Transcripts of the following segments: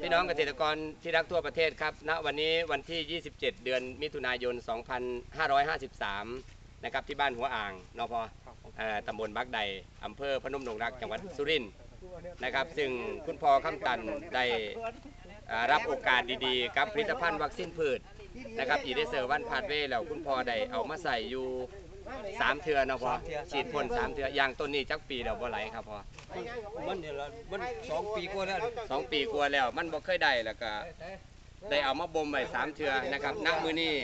พี่น้องเกษตรกรที่รักทั่วประเทศครับณวันนี้วันที่ 27 เดือนมิถุนายน 2553 นะครับที่บ้านหัวอ่างนพเอ่อตำบลบักใดอำเภอพนมดงรักจังหวัดสุรินทร์นะครับ ซึ่งคุณพ่อคำตันได้อ่ารับโอกาสดีๆกับผลิตภัณฑ์วัคซีนพืชนะครับอีเดเซอร์วันพาดเวย์แล้วคุณพ่อได้เอามาใส่อยู่ สามเทือเนาะพอฉีดพ่นสามเทือยางต้นนี้จักปีแล้วบ่ไหลครับพอมันเนี่ยละมันสองปีกว่าแล้วสองปีกว่าแล้ว มันบ่เคยได้แล้วก็ได้เอามาบ่มไว้สามเทือนะครับณมื้อนี้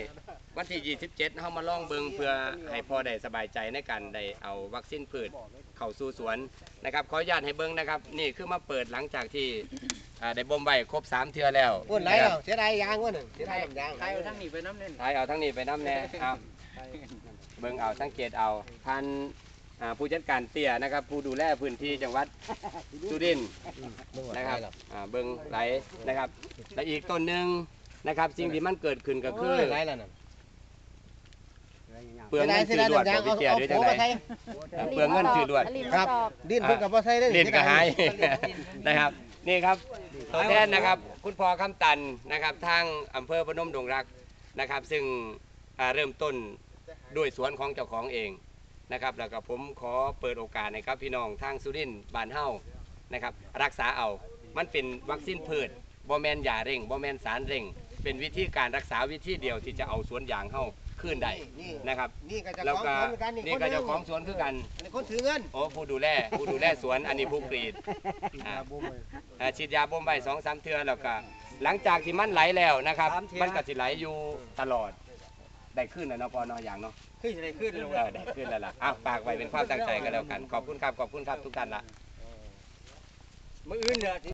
วันที่ 27เฮามาลองเบิ่งเพื่อให้พ่อได้สบายใจในการได้เอาวัคซีนพืชเข้าสู่สวนนะครับขออนุญาตให้เบิ่งนะครับ นี่คือมาเปิดหลังจากที่ อ่าได้บ่มไว้ครบสามเทือแล้วพุ่นไหลนะคแล้รัวเสียดายยางวะหนึ่งเสียดายลำยางใครเอาทั้งนี้ไปน้ำเน่น ถ่ายเอาทั้งนี้ไปน้ำแน่เอาเบิ่งเอาสังเกตเอาท่านอ่าผู้จัดการเตี้ยนะครับ ผู้ดูแลพื้นที่จังหวัดสุรินทร์นะครับอ่าเบิ้งไหลนะครับ และอีกต้นหนึ่งนะครับ สิ่งที่มันเกิดขึ้นก็คือไหลแล้วน่ะเปลืองเงินซื้อลวดบ่พี่เตี้ยหรือจังไดเอ่อเปลืองเงินซื้อลวดครับดิ้นเพิ่งกับพ่อใส่ได้ เล่นก็หาย นะครับ นี่ครับตัวแทนนะครับ คุณพ่อคำตันนะครับ ทางอำเภอพนมดงรักนะครับ ซึ่งอ่าเริ่มต้นด้วยสวนของเจ้าของเองนะครับ แล้วก็ผมขอเปิดโอกาสนะครับ พี่น้องทางสุรินทร์บ้านเฮานะครับ รักษาเอา มันเป็นวัคซีนพืชบอแมนยาเร่งบอแมนสารเร่ง เป็นวิธีการรักษาวิธีเดียวที่จะเอาสวนยางเฮาขึ้นได้นะครับ นี่ก็จะแล้วของก็คนเหมือนกันนี่ก็เจ้าของสวนคือกัน อันนี้คนถือเงินโอ้ผู้ดูแลผู้ดูแลสวนอันนี้ผู้กรีดอ่าอ่าฉีดยาบ่มใบสองสามเทือแล้วก็หลังจากที่มันไหลแล้วนะครับ มันก็สิไหลอยู่ตลอด ได้ขึ้นแล้วเนาะพอเนาะอย่างเนาะขึ้นอะไรขึ้นเลยเออได้ขึ้นแล้วล่ะอ้าวฝากไว้เป็นความตั้งใจก็แล้วกัน ขอบคุณครับขอบคุณครับทุกท่านละ มืออื่นเนี่ย